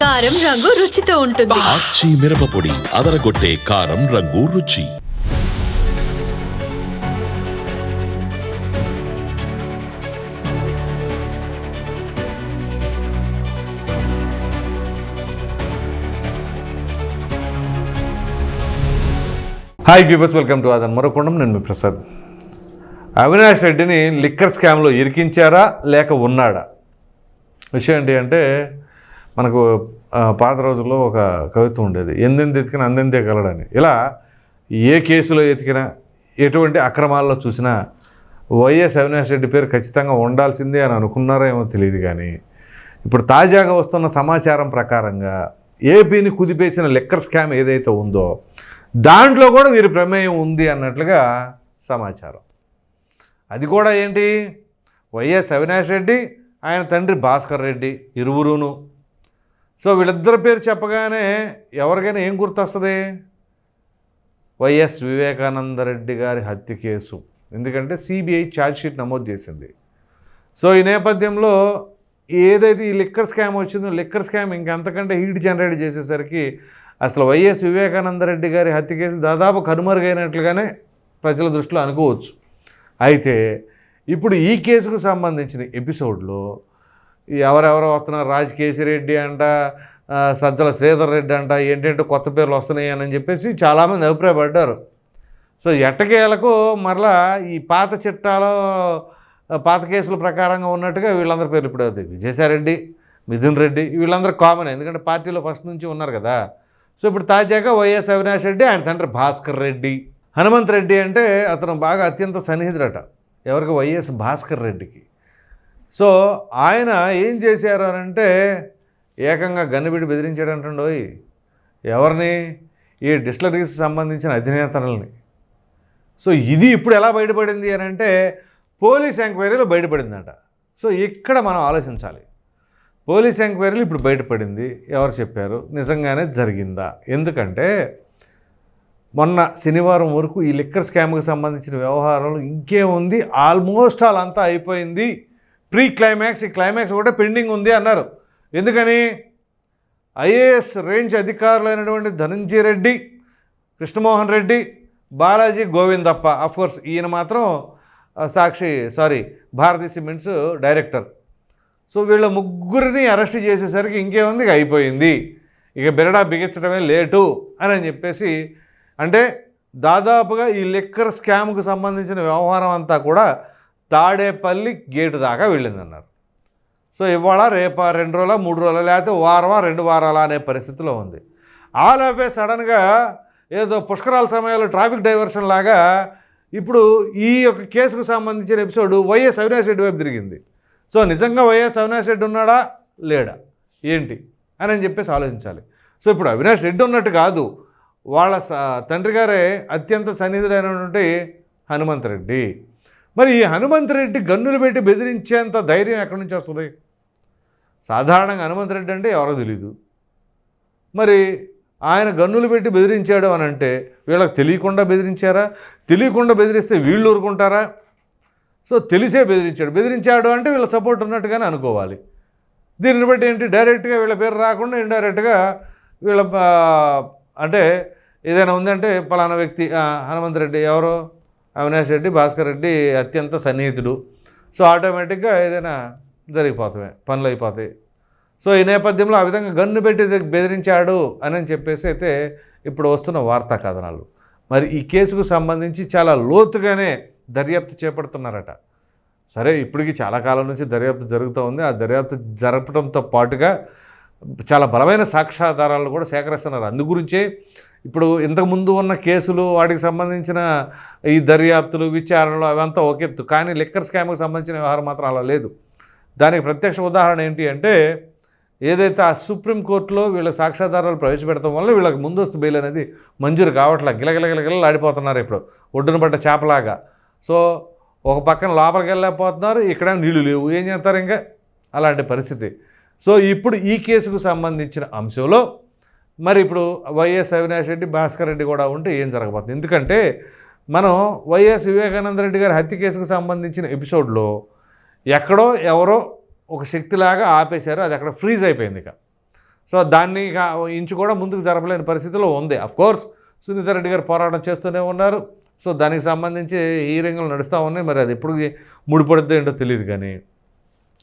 కారం రంగు రుచితో ఉంటుంది. ఆచి మిరపపొడి అదరగొట్టే కారం రంగు రుచి. హాయ్ వ్యూవర్స్ వెల్కమ్ టు అదన్ మరొకొండం నేను మీ ప్రసాద్ అవినాష్ రెడ్డిని లిక్కర్ స్కామ్లో ఇరికించారా లేక ఉన్నాడా? విషయం ఏంటి అంటే మనకు పాత రోజుల్లో ఒక కవిత్వం ఉండేది. ఎందెంది ఎతికినా అందెందే కలడని ఇలా ఏ కేసులో ఎతికినా ఎటువంటి అక్రమాల్లో చూసినా వైఎస్ అవినాష్ రెడ్డి పేరు ఖచ్చితంగా ఉండాల్సిందే అని అనుకున్నారో ఏమో తెలియదు కానీ ఇప్పుడు తాజాగా వస్తున్న సమాచారం ప్రకారంగా ఏపీని కుదిపేసిన లిక్కర్ స్కామ్ ఏదైతే ఉందో దాంట్లో కూడా వీరి ప్రమేయం ఉంది అన్నట్లుగా సమాచారం. అది కూడా ఏంటి? వైఎస్ అవినాష్ రెడ్డి ఆయన తండ్రి భాస్కర్ రెడ్డి ఇరువురును సో వీళ్ళిద్దరి పేరు చెప్పగానే ఎవరికైనా ఏం గుర్తొస్తుంది? వైఎస్ వివేకానంద రెడ్డి గారి హత్య కేసు. ఎందుకంటే సిబిఐ ఛార్జ్షీట్ నమోదు చేసింది. సో ఈ నేపథ్యంలో ఏదైతే ఈ లిక్కర్ స్కామ్ వచ్చిందో లిక్కర్ స్కామ్ ఇంకంతకంటే హీట్ జనరేట్ చేసేసరికి అసలు వైఎస్ వివేకానంద రెడ్డి గారి హత్య కేసు దాదాపు కనుమరుగైనట్లుగానే ప్రజల దృష్టిలో అనుకోవచ్చు. అయితే ఇప్పుడు ఈ కేసుకు సంబంధించిన ఎపిసోడ్లో ఎవరెవరో వస్తున్నారు? రాజ్ కేసిరెడ్డి అంట సజ్జల శ్రీధర్ రెడ్డి అంట ఏంటంటే కొత్త పేర్లు వస్తున్నాయి అని చెప్పేసి చాలామంది అభిప్రాయపడ్డారు. సో ఎట్టకేలకు మరలా ఈ పాత చిట్టాలో పాత కేసుల ప్రకారంగా ఉన్నట్టుగా వీళ్ళందరి పేర్లు ఇప్పుడు అవుతాయి విజయసాయిరెడ్డి మిథున్ రెడ్డి వీళ్ళందరూ కామన్. ఎందుకంటే పార్టీలో ఫస్ట్ నుంచి ఉన్నారు కదా. సో ఇప్పుడు తాజాగా వైఎస్ అవినాష్ రెడ్డి ఆయన తండ్రి భాస్కర్ రెడ్డి. హనుమంత్ రెడ్డి అంటే అతను బాగా అత్యంత సన్నిహితుడట. ఎవరికి? వైఎస్ భాస్కర్ రెడ్డికి. సో ఆయన ఏం చేశారు అని అంటే ఏకంగా గన్నుబిడి బెదిరించాడంటుండోయ్. ఎవరిని? ఈ డిస్టిలరీస్ సంబంధించిన అధినేతలని. సో ఇది ఇప్పుడు ఎలా బయటపడింది అని అంటే పోలీస్ ఎంక్వైరీలో బయటపడిందంట. సో ఇక్కడ మనం ఆలోచించాలి. పోలీస్ ఎంక్వైరీలు ఇప్పుడు బయటపడింది. ఎవరు చెప్పారు? నిజంగానే జరిగిందా? ఎందుకంటే మొన్న శనివారం వరకు ఈ లిక్కర్ స్కామ్కి సంబంధించిన వ్యవహారంలో ఇంకేముంది? ఆల్మోస్ట్ వాళ్ళంతా అంతా అయిపోయింది. ప్రీ క్లైమాక్స్ ఈ క్లైమాక్స్ కూడా పెండింగ్ ఉంది అన్నారు. ఎందుకని? ఐఏఎస్ రేంజ్ అధికారులైనటువంటి ధనంజయ రెడ్డి కృష్ణమోహన్ రెడ్డి బాలాజీ గోవిందప్ప కోర్స్ ఈయన మాత్రం Sakshi sorry Bharathi cements director. So వీళ్ళ ముగ్గురిని అరెస్ట్ చేసేసరికి ఇంకేముంది? ఇక అయిపోయింది. ఇక బెరడా బిగించడమే లేటు అని అని చెప్పేసి అంటే దాదాపుగా ఈ లిక్కర్ స్కామ్కు సంబంధించిన వ్యవహారం అంతా కూడా తాడేపల్లి గేటు దాకా వెళ్ళిందన్నారు. సో ఇవాళ రేపా రెండు రోజుల మూడు రోజుల లేకపోతే వారమా రెండు వారాల అనే పరిస్థితిలో ఉంది. ఆల్ ఆఫ్ ఏ సడన్గా ఏదో పుష్కరాల సమయంలో ట్రాఫిక్ డైవర్షన్ లాగా ఇప్పుడు ఈ యొక్క కేసుకు సంబంధించిన ఎపిసోడ్ వైఎస్ అవినాష్ రెడ్డి వైపు తిరిగింది. సో నిజంగా వైఎస్ అవినాష్ రెడ్డి ఉన్నాడా? లేడా? ఏంటి? అని అని చెప్పేసి ఆలోచించాలి. సో ఇప్పుడు అవినాష్ రెడ్డి ఉన్నట్టు కాదు. వాళ్ళ స- తండ్రి గారే అత్యంత సన్నిధుడైనటువంటి హనుమంత్ రెడ్డి. మరి ఈ హనుమంత్ రెడ్డి గన్నులు పెట్టి బెదిరించేంత ధైర్యం ఎక్కడి నుంచి వస్తుంది? సాధారణంగా హనుమంత్ రెడ్డి అంటే ఎవరో తెలీదు. మరి ఆయన గన్నులు పెట్టి బెదిరించాడు అని అంటే వీళ్ళకి తెలియకుండా బెదిరించారా? తెలియకుండా బెదిరిస్తే వీళ్ళు ఊరుకుంటారా? సో తెలిసే బెదిరించాడు. బెదిరించాడు అంటే వీళ్ళ సపోర్ట్ ఉన్నట్టుగానే అనుకోవాలి. దీనిని బట్టి ఏంటి? డైరెక్ట్గా వీళ్ళ పేరు రాకుండా ఇండైరెక్ట్గా వీళ్ళ అంటే ఏదైనా ఉందంటే పలానా వ్యక్తి ఆ, హనుమంత్ రెడ్డి ఎవరో? అవినాష్ రెడ్డి భాస్కర్ రెడ్డి అత్యంత సన్నిహితుడు. సో ఆటోమేటిక్గా ఏదైనా జరిగిపోతాయి పనులు అయిపోతాయి. సో ఈ నేపథ్యంలో ఆ విధంగా గన్ను పెట్టి బెదిరించాడు అని చెప్పేసి అయితే ఇప్పుడు వస్తున్న వార్తా కథనాలు. మరి ఈ కేసుకు సంబంధించి చాలా లోతుగానే దర్యాప్తు చేపడుతున్నారట. సరే ఇప్పటికి చాలా కాలం నుంచి దర్యాప్తు జరుగుతూ ఉంది. ఆ దర్యాప్తు జరపడంతో పాటుగా చాలా బలమైన సాక్ష్యాధారాలు కూడా సేకరిస్తున్నారు. అందు గురించే ఇప్పుడు ఇంతకుముందు ఉన్న కేసులు వాటికి సంబంధించిన ఈ దర్యాప్తులు విచారణలు అవంతా ఓకెత్తు కానీ లిక్కర్ స్కామ్కి సంబంధించిన వ్యవహారం మాత్రం అలా లేదు. దానికి ప్రత్యక్ష ఉదాహరణ ఏంటి అంటే ఏదైతే ఆ సుప్రీంకోర్టులో వీళ్ళ సాక్ష్యాధారాలు ప్రవేశపెడతాం వల్ల వీళ్ళకి ముందస్తు బెయిల్ అనేది మంజూరు కావట్లే. గిలగిలగిలగిల ఆడిపోతున్నారు ఇప్పుడు. ఒడ్డున పడ్డ చేపలాగా. సో ఒక పక్కన లోపలికి వెళ్ళలేకపోతున్నారు. ఇక్కడ నీళ్ళు లేవు. ఏం చేస్తారు ఇంకా? అలాంటి పరిస్థితి. సో ఇప్పుడు ఈ కేసుకు సంబంధించిన అంశంలో మరి ఇప్పుడు వైఎస్ అవినాష్ రెడ్డి భాస్కర్ రెడ్డి కూడా ఉంటే ఏం జరగబోతుంది? ఎందుకంటే మనం వైఎస్ వివేకానంద రెడ్డి గారి హత్య కేసుకు సంబంధించిన ఎపిసోడ్లో ఎక్కడో ఎవరో ఒక శక్తిలాగా ఆపేశారు అది అక్కడ ఫ్రీజ్ అయిపోయింది ఇక. సో దాన్ని ఇంచు కూడా ముందుకు జరపలేని పరిస్థితిలో ఉంది. అఫ్కోర్స్ సునీత రెడ్డి గారు పోరాటం చేస్తూనే ఉన్నారు. సో దానికి సంబంధించి హీరింగ్లు నడుస్తూ ఉన్నాయి. మరి అది ఎప్పుడు ముడిపడుద్దో ఏంటో తెలియదు కానీ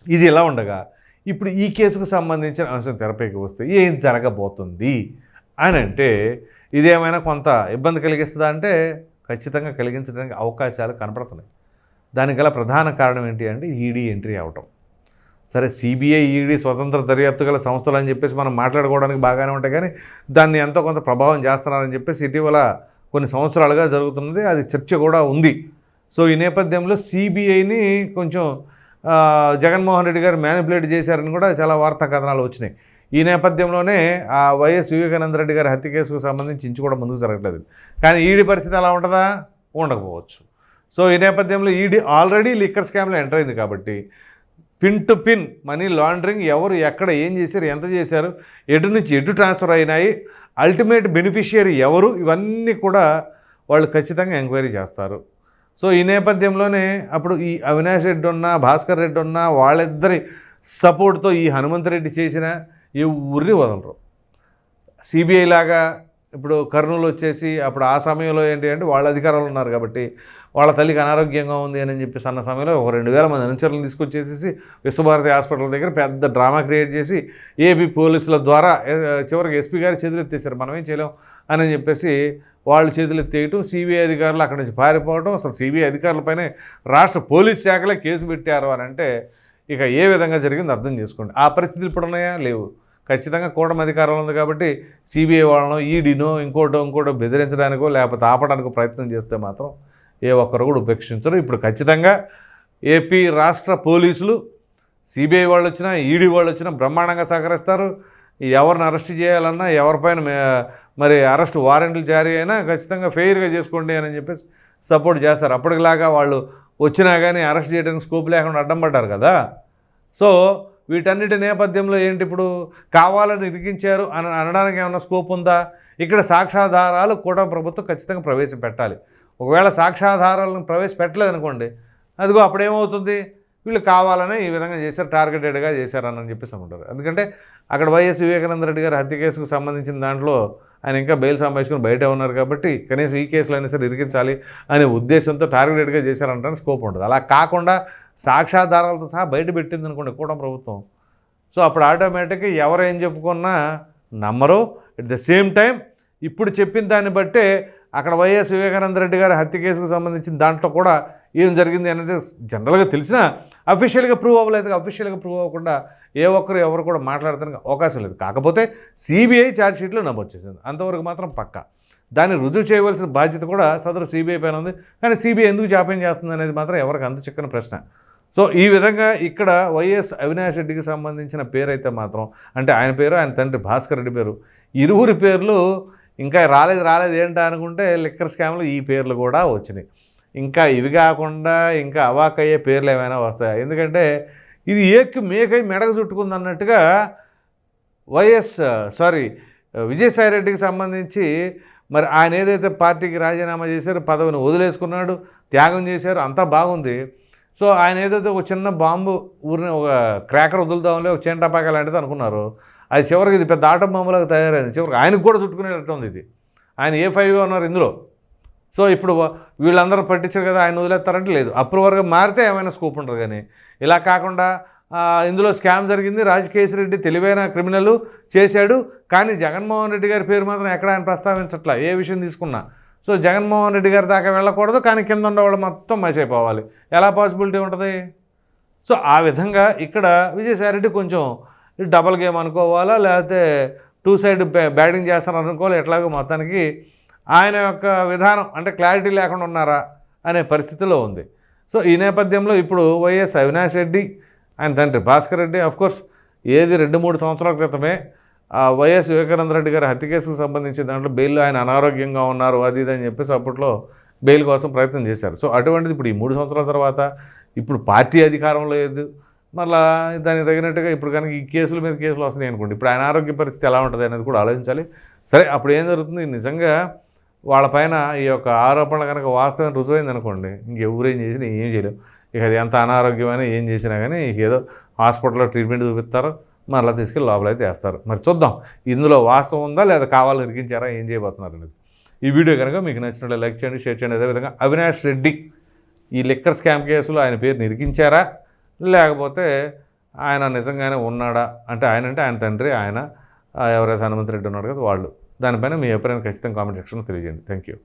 ఇది ఇలా ఉండగా ఇప్పుడు ఈ కేసుకు సంబంధించిన అంశం తెరపైకి వస్తే ఏం జరగబోతుంది అని అంటే ఇదేమైనా కొంత ఇబ్బంది కలిగిస్తుందా అంటే ఖచ్చితంగా కలిగించడానికి అవకాశాలు కనపడుతున్నాయి. దానికి గల ప్రధాన కారణం ఏంటి అంటే ఈడీ ఎంట్రీ అవటం. సరే సిబిఐ ఈడీ స్వతంత్ర దర్యాప్తు గల సంస్థలు అని చెప్పేసి మనం మాట్లాడుకోవడానికి బాగానే ఉంటాయి కానీ దాన్ని ఎంతో కొంత ప్రభావం చేస్తున్నారని చెప్పేసి ఇటీవల కొన్ని సంవత్సరాలుగా జరుగుతున్నది. అది చర్చ కూడా ఉంది. సో ఈ నేపథ్యంలో సిబిఐని కొంచెం జగన్మోహన్ రెడ్డి గారు మ్యానిపులేట్ చేశారని కూడా చాలా వార్తా కథనాలు వచ్చినాయి. ఈ నేపథ్యంలోనే ఆ వైఎస్ వివేకానంద రెడ్డి గారి హత్య కేసుకు సంబంధించి ఇంచు కూడా ముందుకు జరగట్లేదు. కానీ ఈడీ పరిస్థితి ఎలా ఉంటుందా? ఉండకపోవచ్చు. సో ఈ నేపథ్యంలో ఈడీ ఆల్రెడీ లిక్కర్ స్కామ్లో ఎంటర్ అయింది కాబట్టి pin to pin money laundering ఎవరు ఎక్కడ ఏం చేశారు ఎంత చేశారు ఎటు నుంచి ఎటు ట్రాన్స్ఫర్ అయినాయి అల్టిమేట్ బెనిఫిషియరీ ఎవరు ఇవన్నీ కూడా వాళ్ళు ఖచ్చితంగా ఎంక్వైరీ చేస్తారు. సో ఈ నేపథ్యంలోనే అప్పుడు ఈ అవినాష్ రెడ్డి ఉన్నా భాస్కర్ రెడ్డి ఉన్నా వాళ్ళిద్దరి సపోర్ట్తో ఈ హనుమంతరెడ్డి చేసిన ఎవరిని వదలరు. సిబిఐ లాగా ఇప్పుడు కర్నూలు వచ్చేసి అప్పుడు ఆ సమయంలో ఏంటి అంటే వాళ్ళ అధికారంలో ఉన్నారు కాబట్టి వాళ్ళ తల్లికి అనారోగ్యంగా ఉంది అని చెప్పేసి అన్న సమయంలో ఒక రెండు వేల మంది అనుచరులను తీసుకొచ్చేసేసి విశ్వభారతి హాస్పిటల్ దగ్గర పెద్ద డ్రామా క్రియేట్ చేసి ఏపీ పోలీసుల ద్వారా చివరికి ఎస్పీ గారి చేతులు ఎత్తేసారు మనం చేయలేం అని చెప్పేసి వాళ్ళు చేతులు ఎత్తేయటం సిబిఐ అధికారులు అక్కడి నుంచి పారిపోవడం అసలు సిబిఐ అధికారులపైనే రాష్ట్ర పోలీస్ శాఖలే కేసు పెట్టారు అని అంటే ఇక ఏ విధంగా జరిగిందో అర్థం చేసుకోండి. ఆ పరిస్థితులు ఇప్పుడు ఉన్నాయా లేవు. ఖచ్చితంగా కూటమి అధికారంలో ఉంది కాబట్టి సిబిఐ వాళ్ళను ఈడీనో ఇంకోటో ఇంకోటో బెదిరించడానికో లేకపోతే ఆపడానికో ప్రయత్నం చేస్తే మాత్రం ఏ ఒక్కరు కూడా ఉపేక్షించరు. ఇప్పుడు ఖచ్చితంగా ఏపీ రాష్ట్ర పోలీసులు సిబిఐ వాళ్ళు వచ్చినా ఈడీ వాళ్ళు వచ్చినా బ్రహ్మాండంగా సహకరిస్తారు. ఎవరిని అరెస్ట్ చేయాలన్నా ఎవరిపైన మరి అరెస్ట్ వారెంట్లు జారీ అయినా ఖచ్చితంగా ఫెయిర్గా చేసుకోండి అని చెప్పేసి సపోర్ట్ చేస్తారు. అప్పటికిలాగా వాళ్ళు వచ్చినా కానీ అరెస్ట్ చేయడానికి స్కోప్ లేకుండా అడ్డం పడ్డారు కదా. సో వీటన్నిటి నేపథ్యంలో ఏంటి ఇప్పుడు కావాలని ఇరికించారు అని అనడానికి ఏమైనా స్కోప్ ఉందా? ఇక్కడ సాక్ష్యాధారాలు కూడా ప్రభుత్వం ఖచ్చితంగా ప్రవేశపెట్టాలి ఒకవేళ సాక్ష్యాధారాలను ప్రవేశపెట్టలేదనుకోండి అదిగో అప్పుడేమవుతుంది? వీళ్ళు కావాలనే ఈ విధంగా చేశారు టార్గెటెడ్గా చేశారని చెప్పేసి అంటారు ఎందుకంటే అక్కడ వైఎస్ వివేకానంద రెడ్డి గారి హత్య కేసుకు సంబంధించిన దాంట్లో ఆయన ఇంకా బెయిల్ సంపాదించుకుని బయటే ఉన్నారు కాబట్టి కనీసం ఈ కేసులు అయినా సరే ఇరికించాలి అనే ఉద్దేశంతో టార్గెటెడ్గా చేశారంటానికి స్కోప్ ఉంటుంది. అలా కాకుండా సాక్ష్యాధారాలతో సహా బయట పెట్టింది అనుకోండి కూడా ప్రభుత్వం. సో అప్పుడు ఆటోమేటిక్గా ఎవరు ఏం చెప్పుకున్నా నమ్మరు. అట్ ద సేమ్ టైం ఇప్పుడు చెప్పిన దాన్ని బట్టే అక్కడ వైఎస్ వివేకానంద రెడ్డి గారి హత్య కేసుకు సంబంధించిన దాంట్లో కూడా ఏం జరిగింది అనేది జనరల్గా తెలిసినా అఫీషియల్గా ప్రూవ్ అవ్వలేదు. అఫీషియల్గా ప్రూవ్ అవ్వకుండా ఏ ఒక్కరు ఎవరు కూడా మాట్లాడటానికి అవకాశం లేదు. కాకపోతే సిబిఐ ఛార్జ్షీట్లో నమోదు చేసింది. అంతవరకు మాత్రం పక్క. దాన్ని రుజువు చేయవలసిన బాధ్యత కూడా సదరు సిబిఐ పైన ఉంది. కానీ సిబిఐ ఎందుకు జాప్యం చేస్తుంది అనేది మాత్రం ఎవరికి అంత చిక్కని ప్రశ్న. సో ఈ విధంగా ఇక్కడ వైఎస్ అవినాష్ రెడ్డికి సంబంధించిన పేరు అయితే మాత్రం అంటే ఆయన పేరు ఆయన తండ్రి భాస్కర్ రెడ్డి పేరు. ఇరువురి పేర్లు ఇంకా రాలేదు రాలేదు ఏంటా అనుకుంటే లిక్కర్ స్కామ్లో ఈ పేర్లు కూడా వచ్చినాయి. ఇంకా ఇవి కాకుండా ఇంకా అవాక్ అయ్యే పేర్లు ఏమైనా వస్తాయి? ఎందుకంటే ఇది ఏక్కి మేకై మెడకు చుట్టుకుంది అన్నట్టుగా వైఎస్ సారీ విజయసాయి రెడ్డికి సంబంధించి మరి ఆయన ఏదైతే పార్టీకి రాజీనామా చేశారో పదవిని వదిలేసుకున్నాడు త్యాగం చేశారు అంతా బాగుంది. సో ఆయన ఏదైతే ఒక చిన్న బాంబు ఊరిని ఒక క్రాకర్ వదులుదాంలే ఒక చేంటాపాక లాంటిది అనుకున్నారు అది చివరికి ఇది పెద్ద ఆటం బాంబులాగా తయారైంది. చివరికి ఆయనకు కూడా చుట్టుకునేటట్టు ఉంది ఇది. ఆయన ఏ ఫైవ్గా ఉన్నారు ఇందులో? సో ఇప్పుడు వీళ్ళందరూ పట్టించారు కదా ఆయన వదిలేస్తారంటే లేదు. అప్రూవర్గా మారితే ఏమైనా స్కోప్ ఉంటుంది కానీ. ఇలా కాకుండా ఇందులో స్కామ్ జరిగింది. రాజకేశ్వర రెడ్డి తెలివైన క్రిమినల్ చేశాడు. కానీ జగన్మోహన్ రెడ్డి గారి పేరు మాత్రం ఎక్కడ ఆయన ప్రస్తావించట్లా? ఏ విషయం తీసుకున్నా. సో జగన్మోహన్ రెడ్డి గారి దాకా వెళ్ళకూడదు కానీ కింద ఉండేవాళ్ళు మొత్తం మర్చిపోవాలి ఎలా పాసిబిలిటీ ఉంటుంది? సో ఆ విధంగా ఇక్కడ విజయసాయిరెడ్డి కొంచెం డబల్ గేమ్ అనుకోవాలా లేకపోతే టూ సైడ్ బ్యాటింగ్ చేస్తాను అనుకోవాలి ఎట్లాగో మొత్తానికి ఆయన యొక్క విధానం అంటే క్లారిటీ లేకుండా ఉన్నారా అనే పరిస్థితిలో ఉంది. సో ఈ నేపథ్యంలో ఇప్పుడు వైఎస్ అవినాష్ రెడ్డి ఆయన తండ్రి భాస్కర్ రెడ్డి అఫ్కోర్స్ ఏది రెండు మూడు సంవత్సరాల క్రితమే వైఎస్ వివేకానంద రెడ్డి గారి హత్య కేసుకు సంబంధించి దాంట్లో బెయిల్ ఆయన అనారోగ్యంగా ఉన్నారు అది ఇది అని చెప్పేసి అప్పట్లో బెయిల్ కోసం ప్రయత్నం చేశారు. సో అటువంటిది ఇప్పుడు ఈ మూడు సంవత్సరాల తర్వాత ఇప్పుడు పార్టీ అధికారంలో లేదు. మళ్ళా దానికి తగినట్టుగా ఇప్పుడు కనుక ఈ కేసుల మీద కేసులు వస్తున్నాయి అనుకోండి ఇప్పుడు ఆయన ఆరోగ్య పరిస్థితి ఎలా ఉంటుంది అనేది కూడా ఆలోచించాలి. సరే అప్పుడు ఏం జరుగుతుంది? నిజంగా వాళ్ళపైన ఈ యొక్క ఆరోపణ కనుక వాస్తవం రుజువైంది అనుకోండి ఇంకెవరేం చేసినా ఏం చేయలేవు ఇక అది ఎంత అనారోగ్యమైనా ఏం చేసినా కానీ ఇక ఏదో హాస్పిటల్లో ట్రీట్మెంట్ చూపిస్తారు. మరలా తీసుకెళ్ళి లోపల అయితే వేస్తారు. మరి చూద్దాం ఇందులో వాస్తవం ఉందా లేదా కావాలని ఇరికించారా ఏం చేయబోతున్నారు అనేది. ఈ వీడియో కనుక మీకు నచ్చినట్లు లైక్ చేయండి షేర్ చేయండి. అదేవిధంగా అవినాష్ రెడ్డి ఈ లిక్కర్ స్కామ్ కేసులో ఆయన పేరు నిరికించారా లేకపోతే ఆయన నిజంగానే ఉన్నాడా? అంటే ఆయన అంటే ఆయన తండ్రి ఆయన ఎవరైతే హనుమంత్ రెడ్డి ఉన్నాడు కదా వాళ్ళు. దానిపైన మీ అభిప్రాయం ఖచ్చితంగా కామెంట్ సెక్షన్లో తెలియజేయండి. Thank you